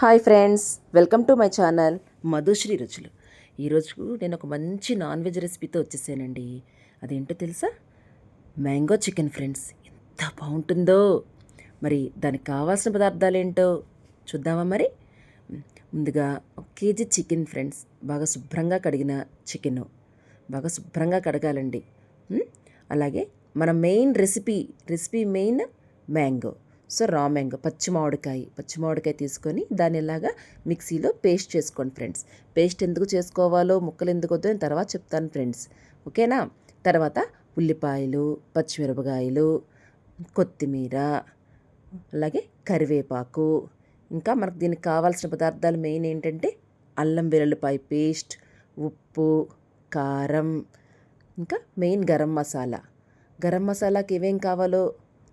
Hi friends welcome to my channel. Madhushri రుచులు. ఈరోజు నేను ఒక మంచి నాన్ వెజ్ రెసిపీతో వచ్చేసానండి. అదేంటో తెలుసా? మ్యాంగో చికెన్ ఫ్రెండ్స్ ఎంత బాగుంటుందో. మరి దానికి కావాల్సిన పదార్థాలు ఏంటో చూద్దామా మరి? ముందుగా ఒక కేజీ చికెన్ ఫ్రెండ్స్ బాగా శుభ్రంగా కడిగిన చికెన్. బాగా శుభ్రంగా కడగాలండి. అలాగే మన main recipe recipe main mango. So raw mango పచ్చి మామిడికాయ పచ్చి మామిడికాయ తీసుకొని దాన్ని ఇలాగా మిక్సీలో పేస్ట్ చేసుకోండి ఫ్రెండ్స్. పేస్ట్ ఎందుకు చేసుకోవాలో ముక్కలు ఎందుకు వద్దో నేను తర్వాత చెప్తాను ఫ్రెండ్స్. ఓకేనా? తర్వాత ఉల్లిపాయలు పచ్చిమిరపకాయలు కొత్తిమీర అలాగే కరివేపాకు. ఇంకా మనకు దీనికి కావాల్సిన పదార్థాలు మెయిన్ ఏంటంటే అల్లం వెల్లుల్లిపాయ పేస్ట్ ఉప్పు కారం ఇంకా మెయిన్ గరం మసాలా. గరం మసాలాకి ఏమేం కావాలో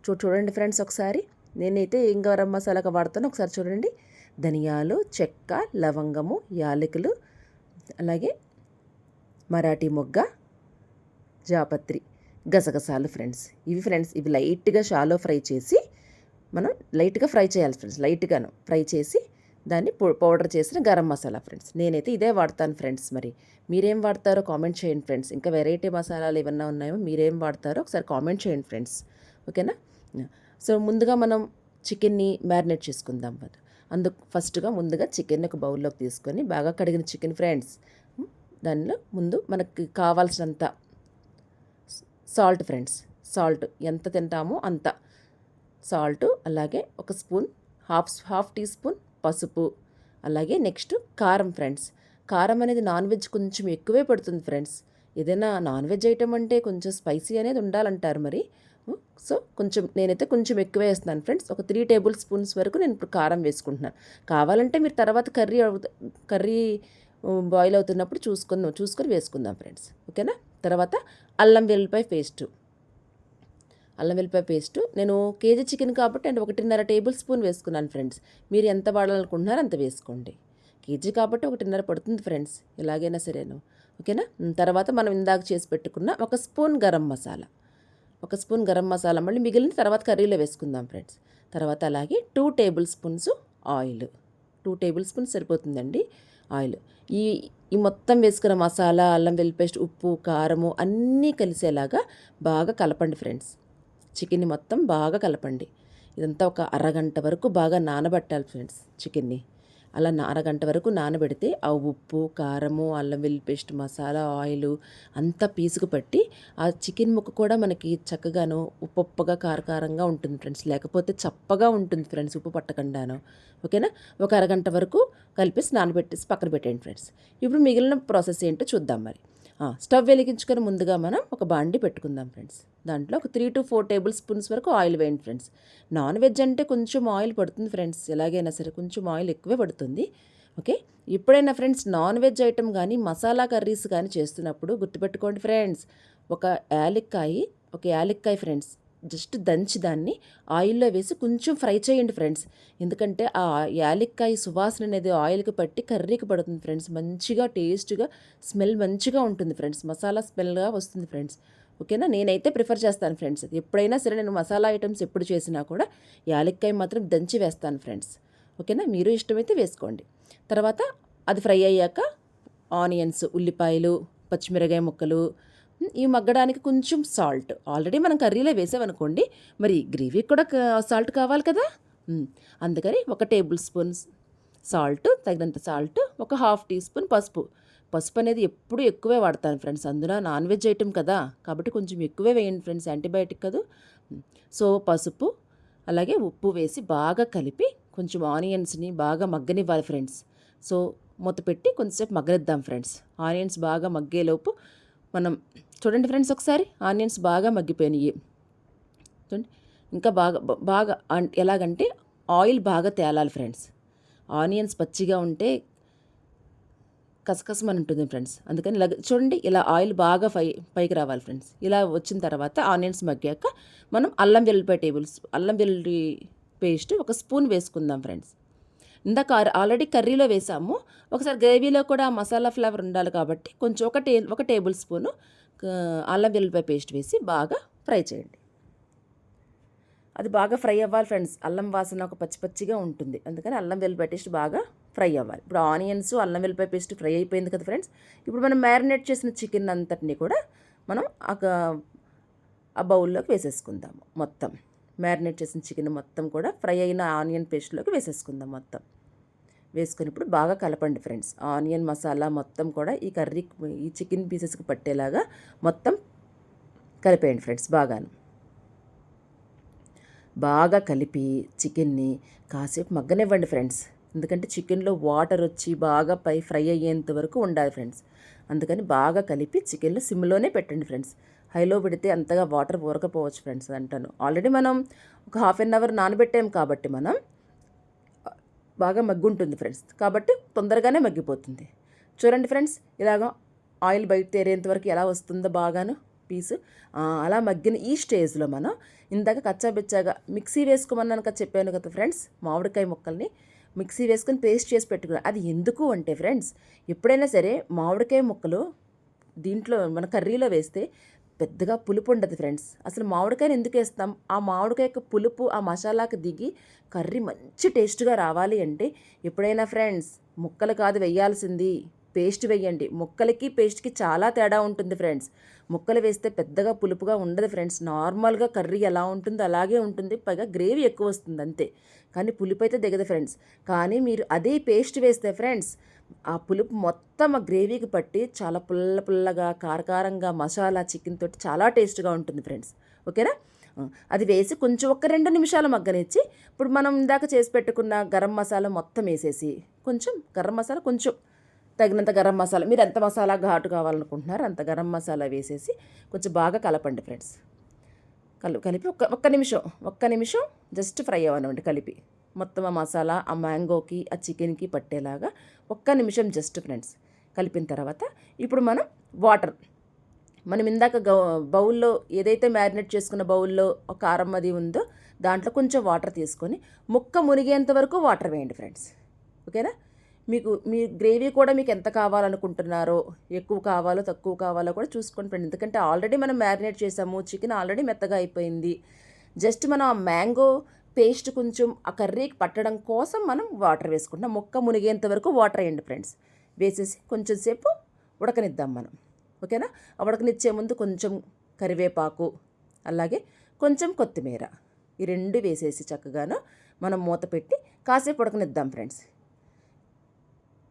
చూ చూడండి ఫ్రెండ్స్ ఒకసారి. నేనైతే ఏం గరం మసాలాగా వాడతాను ఒకసారి చూడండి. ధనియాలు చెక్క లవంగము యాలకులు అలాగే మరాఠీ మొగ్గ జాపత్రి గసగసాలు ఫ్రెండ్స్. ఇవి ఫ్రెండ్స్ ఇవి లైట్గా షాలో ఫ్రై చేసి మనం లైట్గా ఫ్రై చేయాలి ఫ్రెండ్స్ లైట్గాను ఫ్రై చేసి దాన్ని పౌ- పౌడర్ చేసిన గరం మసాలా ఫ్రెండ్స్. నేనైతే ఇదే వాడతాను ఫ్రెండ్స్ మరి. మీరేం వాడతారో కామెంట్ చేయండి ఫ్రెండ్స్. ఇంకా వెరైటీ మసాలాలు ఏమన్నా ఉన్నాయో మీరేం వాడతారో ఒకసారి కామెంట్ చేయండి ఫ్రెండ్స్. ఓకేనా? సో ముందుగా మనం చికెన్ని మ్యారినేట్ చేసుకుందాం అందుకు ఫస్ట్గా ముందుగా చికెన్ ఒక బౌల్లోకి తీసుకొని బాగా కడిగిన చికెన్ ఫ్రెండ్స్ దానిలో ముందు మనకి కావాల్సినంత సాల్ట్ ఫ్రెండ్స్ సాల్ట్ ఎంత తింటామో అంత. సాల్ట్ అలాగే ఒక spoon half half teaspoon పసుపు అలాగే నెక్స్ట్ కారం ఫ్రెండ్స్. కారం అనేది నాన్ వెజ్ కొంచెం ఎక్కువే పడుతుంది ఫ్రెండ్స్. ఏదైనా నాన్ వెజ్ ఐటమ్ అంటే కొంచెం స్పైసీ అనేది ఉండాలంటారు మరి. సో కొంచెం నేనైతే కొంచెం ఎక్కువ వేస్తున్నాను ఫ్రెండ్స్. ఒక త్రీ టేబుల్ స్పూన్స్ వరకు నేను ఇప్పుడు కారం వేసుకుంటున్నాను. కావాలంటే మీరు తర్వాత కర్రీ అవుత కర్రీ బాయిల్ అవుతున్నప్పుడు చూసుకుందాం చూసుకొని వేసుకుందాం ఫ్రెండ్స్. ఓకేనా? తర్వాత అల్లం వెల్లిపాయ పేస్టు. అల్లం వెల్లిపాయ పేస్టు. నేను కేజీ చికెన్ కాబట్టి నేను ఒకటిన్నర టేబుల్ స్పూన్ వేసుకున్నాను ఫ్రెండ్స్. మీరు ఎంత వాడాలనుకుంటున్నారో అంత వేసుకోండి. కేజీ కాబట్టి ఒకటిన్నర పడుతుంది ఫ్రెండ్స్. ఎలాగైనా సరేను. ఓకేనా? తర్వాత మనం ఇందాక చేసి పెట్టుకున్న ఒక స్పూన్ గరం మసాలా. ఒక స్పూన్ గరం మసాలా మళ్ళీ మిగిలిన తర్వాత కర్రీలో వేసుకుందాం ఫ్రెండ్స్. తర్వాత అలాగే two tablespoons oil two tablespoons సరిపోతుందండి ఆయిల్ ఈ ఈ మొత్తం వేసుకున్న మసాలా అల్లం వెల్లి పేస్ట్ ఉప్పు కారము అన్నీ కలిసేలాగా బాగా కలపండి ఫ్రెండ్స్. చికెన్ని మొత్తం బాగా కలపండి. ఇదంతా ఒక అరగంట వరకు బాగా నానబెట్టాలి ఫ్రెండ్స్ చికెన్ని. అలా అరగంట వరకు నానబెడితే ఆ ఉప్పు కారము అల్లం వెల్లి పేస్ట్ మసాలా ఆయిల్ అంతా పీసుకు పట్టి ఆ చికెన్ ముక్క కూడా మనకి చక్కగాను ఉప్పు ఉప్పగా కారకారంగా ఉంటుంది ఫ్రెండ్స్. లేకపోతే చప్పగా ఉంటుంది ఫ్రెండ్స్ ఉప్పు పట్టకుండాను. ఓకేనా? ఒక అరగంట వరకు కలిపేసి నానబెట్టేసి పక్కన పెట్టండి ఫ్రెండ్స్. ఇప్పుడు మిగిలిన ప్రాసెస్ ఏంటో చూద్దాం మరి. స్టవ్ వెలిగించుకొని ముందుగా మనం ఒక బాండి పెట్టుకుందాం ఫ్రెండ్స్. దాంట్లో ఒక three to four tablespoons వరకు ఆయిల్ వేయండి ఫ్రెండ్స్. నాన్ వెజ్ అంటే కొంచెం ఆయిల్ పడుతుంది ఫ్రెండ్స్. ఎలాగైనా సరే కొంచెం ఆయిల్ ఎక్కువే పడుతుంది. ఓకే? ఎప్పుడైనా ఫ్రెండ్స్ నాన్ వెజ్ ఐటమ్ కానీ మసాలా కర్రీస్ కానీ చేస్తున్నప్పుడు గుర్తుపెట్టుకోండి ఫ్రెండ్స్. ఒక యాలిక్కాయి ఒక యాలక్కాయ ఫ్రెండ్స్. జస్ట్ దంచి దాన్ని ఆయిల్లో వేసి కొంచెం ఫ్రై చేయండి ఫ్రెండ్స్. ఎందుకంటే ఆ యాలక్కాయ సువాసన అనేది ఆయిల్కి పట్టి కర్రీకి పడుతుంది ఫ్రెండ్స్. మంచిగా టేస్ట్గా స్మెల్ మంచిగా ఉంటుంది ఫ్రెండ్స్. మసాలా స్మెల్గా వస్తుంది ఫ్రెండ్స్. ఓకేనా? నేనైతే ప్రిఫర్ చేస్తాను ఫ్రెండ్స్ ఎప్పుడైనా సరే నేను మసాలా ఐటమ్స్ ఎప్పుడు చేసినా కూడా యాలక్కాయ మాత్రం దంచి వేస్తాను ఫ్రెండ్స్. ఓకేనా? మీరు ఇష్టమైతే వేసుకోండి. తర్వాత అది ఫ్రై అయ్యాక ఆనియన్స్ ఉల్లిపాయలు పచ్చిమిరకాయ ముక్కలు ఇవి మగ్గడానికి కొంచెం సాల్ట్. ఆల్రెడీ మనం కర్రీలో వేసామనుకోండి మరి గ్రేవీకి కూడా సాల్ట్ కావాలి కదా? అందుకని ఒక టేబుల్ స్పూన్ సాల్ట్ తగినంత సాల్ట్ ఒక హాఫ్ టీ స్పూన్ పసుపు. పసుపు అనేది ఎప్పుడు ఎక్కువే వాడతాను ఫ్రెండ్స్. అందులో నాన్ వెజ్ ఐటమ్ కదా? కాబట్టి కొంచెం ఎక్కువే వేయండి ఫ్రెండ్స్ యాంటీబయాటిక్ కదా. సో పసుపు అలాగే ఉప్పు వేసి బాగా కలిపి కొంచెం ఆనియన్స్ని బాగా మగ్గనివ్వాలి ఫ్రెండ్స్. సో మూత పెట్టి కొంచెంసేపు మగ్గనిద్దాం ఫ్రెండ్స్. ఆనియన్స్ బాగా మగ్గేలోపు మనం చూడండి ఫ్రెండ్స్ ఒకసారి ఆనియన్స్ బాగా మగ్గిపోయినాయి. చూడండి ఇంకా బాగా బాగా అన్- ఎలాగంటే ఆయిల్ బాగా తేలాలి ఫ్రెండ్స్. ఆనియన్స్ పచ్చిగా ఉంటే కసకసమని ఉంటుంది ఫ్రెండ్స్. అందుకని ఇలా చూడండి ఇలా ఆయిల్ బాగా పై పైకి రావాలి ఫ్రెండ్స్. ఇలా వచ్చిన తర్వాత ఆనియన్స్ మగ్గాక మనం అల్లం వెల్లుల్లిపాయ టేబుల్స్ అల్లం వెల్లుల్లి పేస్ట్ ఒక స్పూన్ వేసుకుందాం ఫ్రెండ్స్. ఇందాక ఆల్రెడీ కర్రీలో వేసాము. ఒకసారి గ్రేవీలో కూడా మసాలా ఫ్లేవర్ ఉండాలి కాబట్టి కొంచెం ఒక టే ఒక టేబుల్ స్పూను అల్లం వెల్లిపాయ పేస్ట్ వేసి బాగా ఫ్రై చేయండి. అది బాగా ఫ్రై అవ్వాలి ఫ్రెండ్స్ అల్లం వాసన ఒక పచ్చి పచ్చిగా ఉంటుంది. అందుకని అల్లం వెల్లిపాయ పేస్ట్ బాగా ఫ్రై అవ్వాలి. ఇప్పుడు ఆనియన్స్ అల్లం వెల్లిపాయ పేస్ట్ ఫ్రై అయిపోయింది కదా ఫ్రెండ్స్ ఇప్పుడు మనం మ్యారినేట్ చేసిన చికెన్ అంతటిని కూడా మనం ఒక- ఆ బౌల్లోకి వేసేసుకుందాము మొత్తం. మ్యారినేట్ చేసిన చికెన్ మొత్తం కూడా ఫ్రై అయిన ఆనియన్ పేస్ట్లోకి వేసేసుకుందాం మొత్తం. వేసుకొని ఇప్పుడు బాగా కలపండి ఫ్రెండ్స్. ఆనియన్ మసాలా మొత్తం కూడా ఈ కర్రీ ఈ చికెన్ పీసెస్కి పట్టేలాగా మొత్తం కలిపేయండి ఫ్రెండ్స్ బాగాను. బాగా కలిపి చికెన్ని కాసేపు మగ్గనివ్వండి ఫ్రెండ్స్. ఎందుకంటే చికెన్లో వాటర్ వచ్చి బాగా పై ఫ్రై అయ్యేంత వరకు ఉండాలి ఫ్రెండ్స్. అందుకని బాగా కలిపి చికెన్లో సిమ్లోనే పెట్టండి ఫ్రెండ్స్. హైలో పెడితే అంతగా వాటర్ ఊరకపోవచ్చు ఫ్రెండ్స్ అంటాను. ఆల్రెడీ మనం ఒక హాఫ్ అన్ అవర్ నానబెట్టాం కాబట్టి మనం బాగా మగ్గుంటుంది ఫ్రెండ్స్. కాబట్టి తొందరగానే మగ్గిపోతుంది. చూడండి ఫ్రెండ్స్ ఇలాగ ఆయిల్ బయట తేరేంత వరకు ఎలా వస్తుందో బాగాను పీసు. అలా మగ్గిన ఈ స్టేజ్లో మనం ఇందాక కచ్చాబిచ్చాగా మిక్సీ వేసుకోమన్నాను కదా చెప్పాను కదా ఫ్రెండ్స్ మామిడికాయ ముక్కల్ని మిక్సీ వేసుకొని పేస్ట్ చేసి పెట్టుకున్నాను అది ఎందుకు అంటే ఫ్రెండ్స్ ఎప్పుడైనా సరే మామిడికాయ ముక్కలు దీంట్లో మన కర్రీలో వేస్తే పెద్దగా పులుపు ఉండదు ఫ్రెండ్స్. అసలు మామిడికాయని ఎందుకు వేస్తాం? ఆ మామిడికాయ యొక్క పులుపు ఆ మసాలాకి దిగి కర్రీ మంచి టేస్ట్గా రావాలి అంటే ఎప్పుడైనా ఫ్రెండ్స్ ముక్కలు కాదు వేయాల్సింది. పేస్ట్ వేయండి. ముక్కలకి పేస్ట్కి చాలా తేడా ఉంటుంది ఫ్రెండ్స్. ముక్కలు వేస్తే పెద్దగా పులుపుగా ఉండదు ఫ్రెండ్స్. నార్మల్గా కర్రీ ఎలా ఉంటుందో అలాగే ఉంటుంది. పైగా గ్రేవీ ఎక్కువ వస్తుంది అంతే. కానీ పులుపు అయితే దిగదు ఫ్రెండ్స్. కానీ మీరు అదే పేస్ట్ వేస్తే ఫ్రెండ్స్ ఆ పులుపు మొత్తం ఆ గ్రేవీకి పట్టి చాలా పుల్ల పుల్లగా కారకారంగా మసాలా చికెన్ తోటి చాలా టేస్ట్గా ఉంటుంది ఫ్రెండ్స్. ఓకేనా? అది వేసి కొంచెం ఒక రెండు నిమిషాలు మగ్గనిచ్చి ఇప్పుడు మనం ఇందాక చేసి పెట్టుకున్న గరం మసాలా మొత్తం వేసేసి కొంచెం గరం మసాలా కొంచెం తగినంత గరం మసాలా మీరు ఎంత మసాలా ఘాటు కావాలనుకుంటున్నారో అంత గరం మసాలా వేసేసి కొంచెం బాగా కలపండి ఫ్రెండ్స్. కలు కలిపి ఒక్క ఒక్క నిమిషం ఒక్క నిమిషం జస్ట్ ఫ్రై అవ్వనివ్వండి కలిపి. మొత్తం ఆ మసాలా ఆ మ్యాంగోకి ఆ చికెన్కి పట్టేలాగా ఒక్క నిమిషం జస్ట్ ఫ్రెండ్స్ కలిపిన తర్వాత ఇప్పుడు మనం వాటర్ మనం ఇందాక గౌ బౌల్లో ఏదైతే మ్యారినేట్ చేసుకున్న బౌల్లో ఒక కారం అది ఉందో దాంట్లో కొంచెం వాటర్ తీసుకొని ముక్క మునిగేంత వరకు వాటర్ వేయండి ఫ్రెండ్స్ ఓకేనా? మీకు మీ గ్రేవీ కూడా మీకు ఎంత కావాలనుకుంటున్నారో ఎక్కువ కావాలో తక్కువ కావాలో కూడా చూసుకోండి ఫ్రెండ్ ఎందుకంటే ఆల్రెడీ మనం మ్యారినేట్ చేసాము చికెన్ ఆల్రెడీ మెత్తగా అయిపోయింది. జస్ట్ మనం ఆ మ్యాంగో పేస్ట్ కొంచెం ఆ కర్రీకి పట్టడం కోసం మనం వాటర్ వేసుకుంటాం. ముక్క మునిగేంత వరకు వాటర్ వేయండి ఫ్రెండ్స్. వేసేసి కొంచెం సేపు ఉడకనిద్దాం మనం. ఓకేనా? ఆ ఉడకనిచ్చే ముందు కొంచెం కరివేపాకు అలాగే కొంచెం కొత్తిమీర ఈ రెండు వేసేసి చక్కగాను మనం మూత పెట్టి కాసేపు ఉడకనిద్దాం ఫ్రెండ్స్.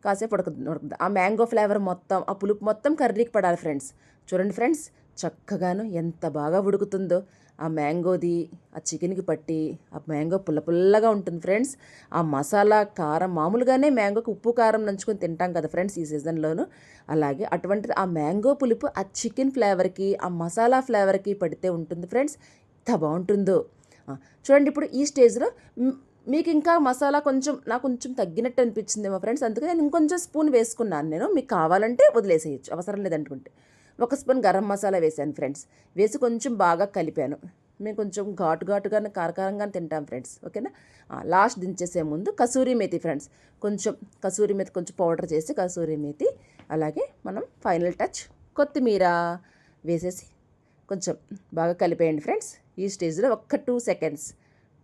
కాసేపు ఉడక ఉడకద్దాం ఆ మ్యాంగో ఫ్లేవర్ మొత్తం ఆ పులుపు మొత్తం కర్రీకి పడాలి ఫ్రెండ్స్. చూడండి ఫ్రెండ్స్ చక్కగాను ఎంత బాగా ఉడుకుతుందో. ఆ మ్యాంగోది ఆ చికెన్కి పట్టి ఆ మ్యాంగో పుల్ల పుల్లగా ఉంటుంది ఫ్రెండ్స్. ఆ మసాలా కారం మామూలుగానే మ్యాంగోకి ఉప్పు కారం నంచుకొని తింటాం కదా ఫ్రెండ్స్ ఈ సీజన్లోను. అలాగే అటువంటిది ఆ మ్యాంగో పులుపు ఆ చికెన్ ఫ్లేవర్కి ఆ మసాలా ఫ్లేవర్కి పడితే ఉంటుంది ఫ్రెండ్స్. ఎంత బాగుంటుందో. చూడండి ఇప్పుడు ఈ స్టేజ్లో మీకు ఇంకా మసాలా కొంచెం నాకు కొంచెం తగ్గినట్టు అనిపించింది మా ఫ్రెండ్స్. అందుకే నేను ఇంకొంచెం స్పూన్ వేసుకున్నాను నేను. మీకు కావాలంటే వదిలేసేయచ్చు. అవసరం లేదనుకుంటే ఒక స్పూన్ గరం మసాలా వేసాను ఫ్రెండ్స్. వేసి కొంచెం బాగా కలిపాను. మేము కొంచెం ఘాటు ఘాటుగానే కారకారంగా తింటాం ఫ్రెండ్స్. ఓకేనా? లాస్ట్ దించేసే ముందు కసూరి మేతి ఫ్రెండ్స్. కొంచెం కసూరి మేతి కొంచెం పౌడర్ చేసి కసూరి మేతి అలాగే మనం ఫైనల్ టచ్ కొత్తిమీర వేసేసి కొంచెం బాగా కలిపేయండి ఫ్రెండ్స్. ఈ స్టేజ్లో ఒక్క టూ సెకండ్స్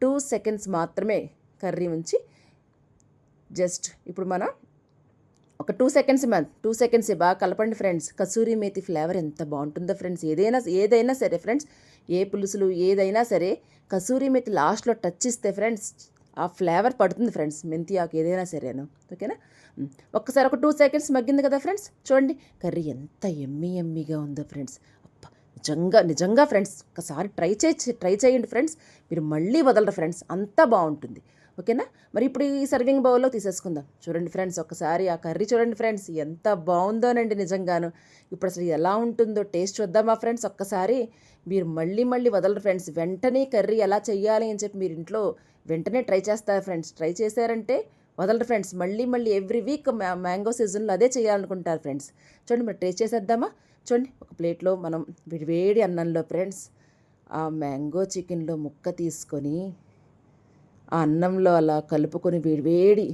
టూ సెకండ్స్ మాత్రమే కర్రీ ఉంచి జస్ట్ ఇప్పుడు మనం ఒక two seconds ma'am two seconds బాగా కలపండి ఫ్రెండ్స్ కసూరి మేతి ఫ్లేవర్ ఎంత బాగుంటుందో ఫ్రెండ్స్ ఏదైనా ఏదైనా సరే ఫ్రెండ్స్ ఏ పులుసులు ఏదైనా సరే కసూరి మేతి లాస్ట్లో టచ్ ఇస్తే ఫ్రెండ్స్ ఆ ఫ్లేవర్ పడుతుంది ఫ్రెండ్స్ మెంతి ఆకు ఏదైనా సరేను. ఓకేనా ఒక్కసారి ఒక టూ సెకండ్స్ మగ్గింది కదా ఫ్రెండ్స్ చూడండి. కర్రీ ఎంత ఎమ్మి ఎమ్మిగా ఉందో ఫ్రెండ్స్ నిజంగా నిజంగా ఫ్రెండ్స్ ఒకసారి ట్రై చే ట్రై చేయండి ఫ్రెండ్స్. మీరు మళ్ళీ వదలరు ఫ్రెండ్స్. అంతా బాగుంటుంది. ఓకేనా? మరి ఇప్పుడు ఈ సర్వింగ్ బౌల్లో తీసేసుకుందాం. చూడండి ఫ్రెండ్స్ ఒకసారి ఆ కర్రీ చూడండి ఫ్రెండ్స్. ఎంత బాగుందోనండి నిజంగాను. ఇప్పుడు అసలు ఎలా ఉంటుందో టేస్ట్ చూద్దామా ఫ్రెండ్స్? ఒక్కసారి మీరు మళ్ళీ మళ్ళీ వదలరు ఫ్రెండ్స్. వెంటనే కర్రీ ఎలా చేయాలి అని చెప్పి మీరు ఇంట్లో వెంటనే ట్రై చేస్తారు ఫ్రెండ్స్. ట్రై చేశారంటే వదలరు ఫ్రెండ్స్. మళ్ళీ మళ్ళీ ఎవ్రీ వీక్ మ్యాంగో సీజన్లో అదే చేయాలనుకుంటారు ఫ్రెండ్స్. చూడండి మరి టేస్ట్ చేసేద్దామా? చూడండి ఒక ప్లేట్లో మనం వేడి అన్నంలో ఫ్రెండ్స్ ఆ మ్యాంగో చికెన్లో ముక్క తీసుకొని ఆ అన్నంలో అలా కలుపుకొని వేడివేడి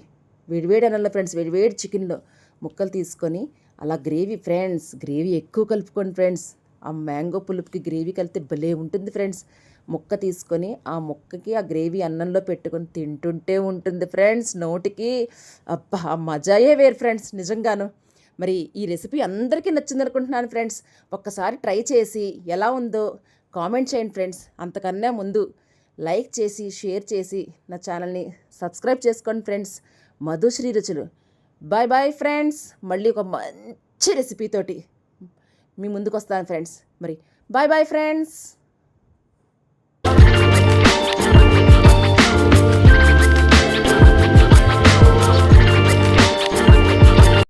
వేడివేడి అన్నంలో ఫ్రెండ్స్ వేడివేడి చికెన్లో ముక్కలు తీసుకొని అలా గ్రేవీ ఫ్రెండ్స్ గ్రేవీ ఎక్కువ కలుపుకోండి ఫ్రెండ్స్. ఆ మ్యాంగో పులుపుకి గ్రేవీ కలిపితే భలే ఉంటుంది ఫ్రెండ్స్. ముక్క తీసుకొని ఆ ముక్కకి ఆ గ్రేవీ అన్నంలో పెట్టుకొని తింటుంటే ఉంటుంది ఫ్రెండ్స్ నోటికి. అబ్బా మజాయే వేరు ఫ్రెండ్స్ నిజంగాను. మరి ఈ రెసిపీ అందరికీ నచ్చింది అనుకుంటున్నాను ఫ్రెండ్స్. ఒక్కసారి ట్రై చేసి ఎలా ఉందో కామెంట్ చేయండి ఫ్రెండ్స్. అంతకన్నా ముందు లైక్ చేసి షేర్ చేసి నా ఛానల్ని సబ్స్క్రైబ్ చేసుకోండి ఫ్రెండ్స్. మధుశ్రీ రుచులు. Bye bye friends. మళ్ళీ ఒక మంచి రెసిపీతోటి మీ ముందుకు వస్తాను ఫ్రెండ్స్. మరి బాయ్ బాయ్ ఫ్రెండ్స్.